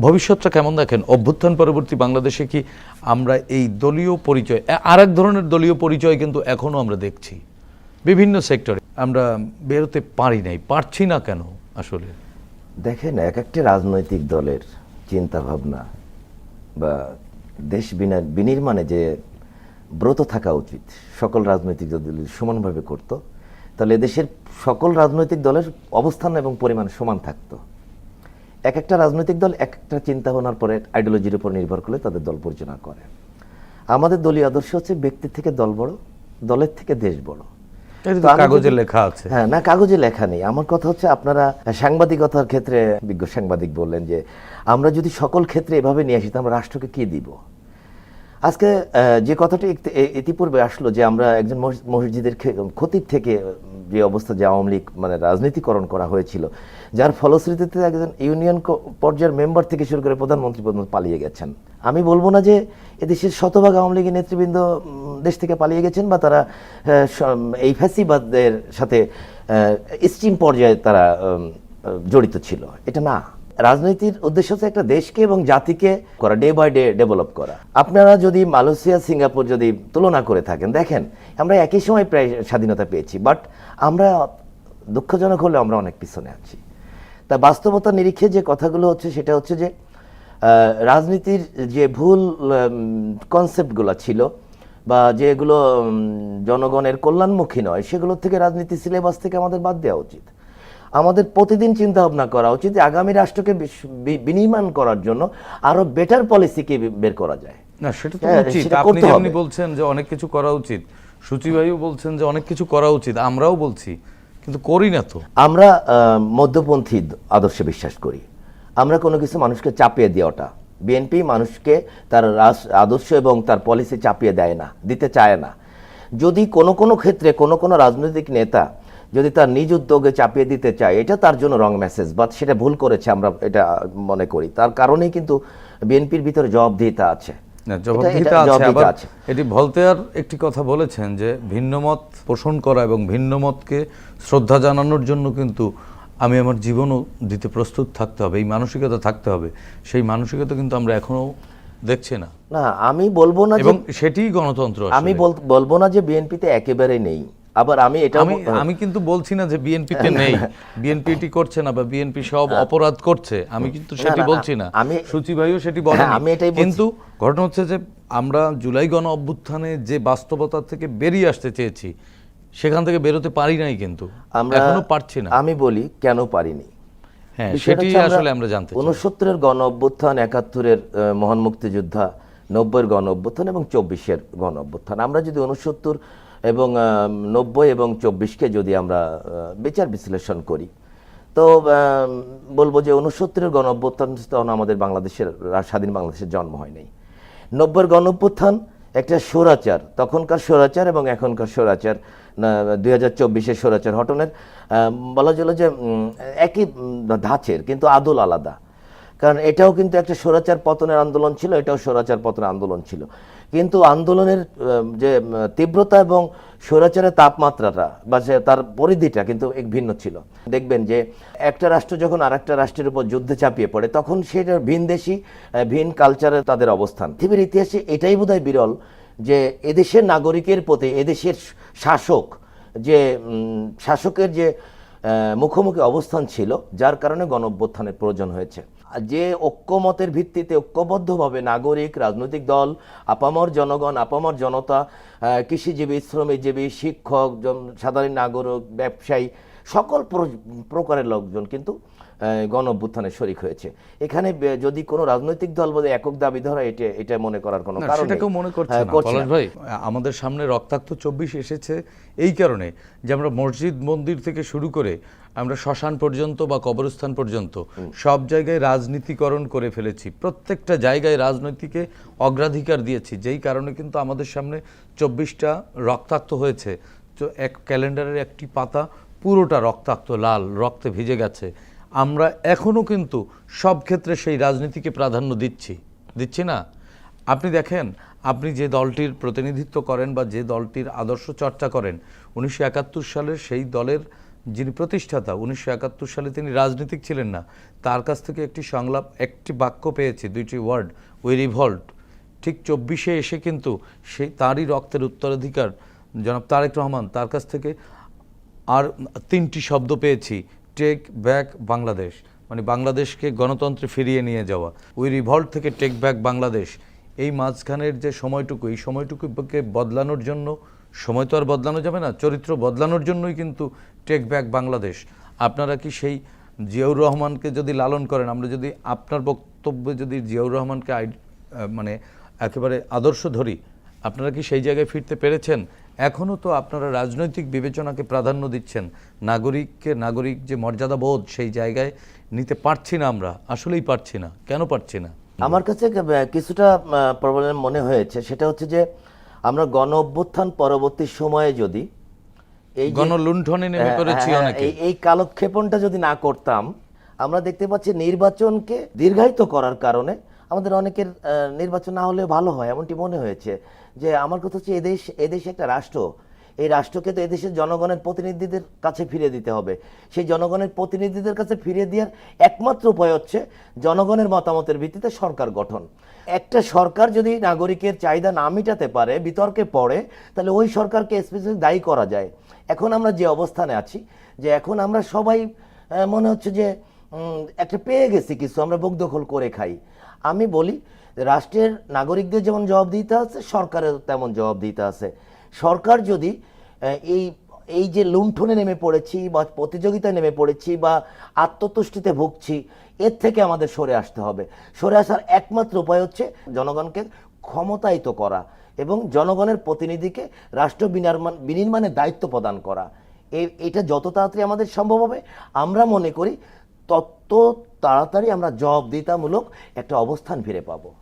ভবিষ্যৎটা কেমন দেখেন? অভ্যুত্থান পরবর্তী বাংলাদেশে কি আমরা এই দলীয় পরিচয় আর এক ধরনের দলীয় পরিচয় কিন্তু এখনও আমরা দেখছি। বিভিন্ন সেক্টরে। আমরা বেরোতে পারি নাই, পারছি না কেন আসলে? দেখেন, এক একটি রাজনৈতিক দলের চিন্তা ভাবনা বা দেশ বিনা- বিনির্মাণে যে ব্রত থাকা উচিত, সকল রাজনৈতিক দল সমানভাবে করত, তাহলে দেশের সকল রাজনৈতিক দলের অবস্থান এবং পরিমাণ সমান থাকতো। এক একটা রাজনৈতিক দল এক একটা চিন্তা ভাবনার পরে আইডিওলজির উপর নির্ভর করে তাদের দল পরিচালনা করে। আমাদের দলীয় আদর্শ হচ্ছে ব্যক্তি থেকে দল বড় দলের থেকে দেশ বড়। কাগজে লেখা আছে। হ্যাঁ না কাগজে লেখা নেই। আমার কথা হচ্ছে আপনারা সাংবাদিকতার ক্ষেত্রে বিজ্ঞ সাংবাদিক বললেন যে আমরা যদি সকল ক্ষেত্রে এভাবে নিয়ে আসি তো আমরা রাষ্ট্রকে কি দিব? আজকে যে কথাটি ইতিপূর্বে আসলো যে আমরা একজন মসজিদের খে- ক্ষতির থেকে যে অবস্থা যে আওয়ামী লীগ মানে রাজনীতিকরণ করা হয়েছিল, যার ফলশ্রুতিতে একজন ইউনিয়ন পর্যায়ের মেম্বার থেকে শুরু করে প্রধানমন্ত্রী পর্যন্ত পালিয়ে গেছেন। আমি বলব না যে এদেশের শতভাগ আওয়ামী লীগের নেতৃবৃন্দ দেশ থেকে পালিয়ে গেছেন বা তারা এই ফ্যাসিবাদের সাথে স্ট্রিম পর্যায়ে তারা জড়িত ছিল। এটা না। রাজনীতির উদ্দেশ্য হচ্ছে একটা দেশকে এবং জাতিকে করা ডে বাই ডে ডেভেলপ করা। আপনারা যদি মালয়েশিয়া, সিঙ্গাপুর যদি তুলনা করে থাকেন, দেখেন, আমরা একই সময় প্রায় স্বাধীনতা পেয়েছি বাট আমরা দুঃখজনক হলে আমরা অনেক পিছনে আছি। তা বাস্তবতা নিরিখে যে কথাগুলো হচ্ছে, সেটা হচ্ছে যে রাজনীতির যে ভুল কনসেপ্টগুলো ছিল, বা যেগুলো জনগণের কল্যাণমুখী নয়, সেগুলো থেকে রাজনীতি সিলেবাস থেকে আমাদের বাদ দেওয়া উচিত। আমাদের প্রতিদিন চিন্তা ভাবনা করা উচিত আগামী রাষ্ট্রকে বিনির্মাণ করার জন্য আরও বেটার পলিসিকে বের করা যায়। না সেটা তো হ্যাঁ, উচিত। আপনি হবে। বলছেন যে অনেক কিছু করা উচিত সুচিভাইও বলছেন যে অনেক কিছু করা উচিত আমরাও বলছি কিন্তু করি না তো। আমরা মধ্যপন্থী আদর্শে বিশ্বাস করি। আমরা কোনো কিছু মানুষকে চাপিয়ে দেওয়াটা বিএনপি মানুষকে তার আদর্শ এবং তার পলিসি চাপিয়ে দেয় না দিতে চায় না। যদি কোনো কোনো ক্ষেত্রে কোনো কোনো রাজনৈতিক নেতা যদি তার নিজ উদ্যোগে চাপিয়ে দিতে চায় এটা তার জন্য রং মেসেজ বা সেটা ভুল করেছে আমরা এটা মনে করি। তার কারণেই কিন্তু বিএনপির ভিতরে জবাবদিহিতা আছে। এটা- ভলতেয়ার একটি কথা বলেছেন যে ভিন্নমত পোষণ করা এবং ভিন্নমতকে শ্রদ্ধা জানানোর জন্য কিন্তু আমি আমার জীবনও দিতে প্রস্তুত থাকতে হবে এই মানসিকতা থাকতে হবে। সেই মানসিকতা কিন্তু আমরা এখনও দেখছি না। না আমি বলব না যে এবং সেটিই গণতন্ত্র আমি বল- বলব না যে বিএনপিতে একেবারে নেই। আবার আমি এটা আমি আমি কিন্তু বলছি না যে বিএনপিতে নেই। বিএনপি এটি করছে না বা বিএনপি সব অপরাধ করছে আমি কিন্তু সেটি বলছি না। আমি- সুচি ভাইও সেটি বলেন। হ্যাঁ, আমি এটাই বলছি। কিন্তু ঘটনা হচ্ছে যে আমরা জুলাই গণ অভ্যুত্থানে যে বাস্তবতা থেকে বেরিয়ে আসতে চেয়েছি সেখান থেকে বেরোতে পারি নাই কিন্তু। আমরা এখনও পারছি না। আমি বলি কেন পারিনি? হ্যাঁ সেটি আসলে আমরা জানতে চাই। উনসত্তরের গণ অভ্যুত্থান একাত্তরের আহ, মহান মুক্তিযোদ্ধা নব্বইয়ের গণ অভ্যুত্থান এবং চব্বিশের গণ অভ্যুত্থান। আমরা যদি উনসত্তর এবং নব্বই এবং চব্বিশকে যদি আমরা বিচার বিশ্লেষণ করি, তো বলব যে উনসত্তরের গণ অভ্যুত্থান আমাদের বাংলাদেশের স্বাধীন বাংলাদেশের জন্ম হয় নাই। নব্বইয়ের গণ অভ্যুত্থান একটা স্বৈরাচার, তখনকার স্বৈরাচার এবং এখনকার স্বৈরাচার দুই হাজার চব্বিশের স্বৈরাচার হটনের বলা চলে যে একই ধাঁচের, কিন্তু আদল আলাদা। কারণ এটাও কিন্তু একটা স্বৈরাচার পতনের আন্দোলন ছিল এটাও স্বৈরাচার পতনের আন্দোলন ছিল। কিন্তু আন্দোলনের যে তীব্রতা এবং স্বৈরাচারের তাপমাত্রাটা বা তার পরিধিটা কিন্তু এক ভিন্ন ছিল। দেখবেন যে একটা রাষ্ট্র যখন আরেকটা রাষ্ট্রের উপর যুদ্ধে চাপিয়ে পড়ে তখন সেটা ভিনদেশি আহ, ভিন কালচারে তাদের অবস্থান। পৃথিবীর ইতিহাসে এটাই বোধহয় বিরল যে এদেশের নাগরিকের প্রতি এদেশের শাসক যে শাসকের যে মুখোমুখি অবস্থান ছিল যার কারণে গণ অভ্যুত্থানের প্রয়োজন হয়েছে। আর যে ঐক্যমতের ভিত্তিতে ঐক্যবদ্ধভাবে নাগরিক, রাজনৈতিক দল, আপামর জনগণ, আপামর জনতা কৃষিজীবী শ্রমিকজীবী শিক্ষক সাধারণ নাগরিক, ব্যবসায়ী সকল প্র- প্রকারের লোকজন কিন্তু গণ অভ্যুত্থানে শরিক হয়েছে। এখানে যদি কোনো রাজনৈতিক দল বলে একক দাবি ধরা এটা এটা মনে করার কোনো কারণ নেই। সেটাকেও মনে করছে হ্যাঁ, না। পলাশ ভাই। আমাদের সামনে রক্তাক্ত চব্বিশ এসেছে এই কারণে যে আমরা মসজিদ মন্দির থেকে শুরু করে আমরা শ্মশান পর্যন্ত বা কবরস্থান পর্যন্ত সব জায়গায় রাজনীতিকরণ করে ফেলেছি। প্রত্যেকটা জায়গায় রাজনীতিকে অগ্রাধিকার দিয়েছি। যেই কারণে কিন্তু আমাদের সামনে চব্বিশটা রক্তাক্ত হয়েছে। তো এক ক্যালেন্ডারের একটি পাতা পুরোটা রক্তাক্ত লাল, রক্তে ভিজে গেছে। আমরা এখনও কিন্তু সব ক্ষেত্রে সেই রাজনীতিকে প্রাধান্য দিচ্ছি। দিচ্ছি না? আপনি দেখেন, আপনি যে দলটির প্রতিনিধিত্ব করেন বা যে দলটির আদর্শ চর্চা করেন, উনিশশো একাত্তর সালের সেই দলের যিনি প্রতিষ্ঠাতা, উনিশশো একাত্তর সালে তিনি রাজনীতিক ছিলেন না। তার কাছ থেকে একটি সংলাপ, একটি বাক্য পেয়েছি, দুইটি ওয়ার্ড উই রিভল্ট ঠিক চব্বিশে এসে কিন্তু সেই তারই রক্তের উত্তরাধিকার জনাব তারেক রহমান তার কাছ থেকে আর তিনটি শব্দ পেয়েছি টেক ব্যাক বাংলাদেশ। মানে বাংলাদেশকে গণতন্ত্রে ফিরিয়ে নিয়ে যাওয়া। ওই রিভল্ট থেকে টেক ব্যাক বাংলাদেশ। এই মাঝখানের যে সময়টুকু, এই সময়টুকুকে বদলানোর জন্য, সময় তো আর বদলানো যাবে না, চরিত্র বদলানোর জন্যই কিন্তু টেক ব্যাক বাংলাদেশ। আপনারা কি সেই জিয়াউর রহমানকে যদি লালন করেন, আমরা যদি আপনার বক্তব্যে যদি জিয়াউর রহমানকে মানে একেবারে আদর্শ ধরি, আপনারা কি সেই জায়গায় ফিরতে পেরেছেন? এখনও তো আপনারা রাজনৈতিক বিবেচনাকে প্রাধান্য দিচ্ছেন। নাগরিককে নাগরিক যে মর্যাদা বোধ সেই জায়গায় নিতে পারছি না আমরা আসলেই পারছি না। কেন পারছি না? আমার কাছে কিছুটা প্রবলেম মনে হয়েছে। সেটা হচ্ছে যে আমরা গণ অভ্যুত্থান পরবর্তী সময়ে যদি এই গণলুণ্ঠনে নেমে হ্যাঁ, পড়েছি হ্যাঁ, অনেকে। এই এই কালক্ষেপণটা যদি না করতাম আমরা দেখতে পাচ্ছি নির্বাচনকে দীর্ঘায়িত করার কারণে আমাদের অনেকের নির্বাচন না হলে ভালো হয় এমনটি মনে হয়েছে। যে আমার কথা হচ্ছে এদেশ এদেশ একটা রাষ্ট্র। এই রাষ্ট্রকে তো এদেশের জনগণের প্রতিনিধিদের কাছে ফিরিয়ে দিতে হবে। সেই জনগণের প্রতিনিধিদের কাছে ফিরিয়ে দেওয়ার একমাত্র উপায় হচ্ছে জনগণের মতামতের ভিত্তিতে সরকার গঠন। একটা সরকার যদি নাগরিকের চাহিদা না মিটাতে পারে, বিতর্কে পড়ে, তাহলে ওই সরকারকে স্পেসিফিক দায়ী করা যায়। এখন আমরা যে অবস্থানে আছি, যে এখন আমরা সবাই মনে হচ্ছে যে একটা পেয়ে গেছি কিছু, আমরা বুক দখল করে খাই। আমি বলি রাষ্ট্রের নাগরিকদের যেমন জবাব দিতে আছে সরকারের তেমন জবাব দিতে আছে। সরকার যদি এই এই যে লুণ্ঠনে নেমে পড়েছি বা প্রতিযোগিতায় নেমে পড়েছি বা আত্মতুষ্টিতে ভুগছি, এর থেকে আমাদের সরে আসতে হবে। সরে আসার একমাত্র উপায় হচ্ছে জনগণকে ক্ষমতায়িত করা এবং জনগণের প্রতিনিধিকে রাষ্ট্র বিনির্মাণ বিনির্মাণের দায়িত্ব প্রদান করা। এটা যত তাড়াতাড়ি আমাদের সম্ভব হবে, আমরা মনে করি তত তাড়াতাড়ি আমরা জবাবদিহিতামূলক একটা অবস্থান ফিরে পাবো।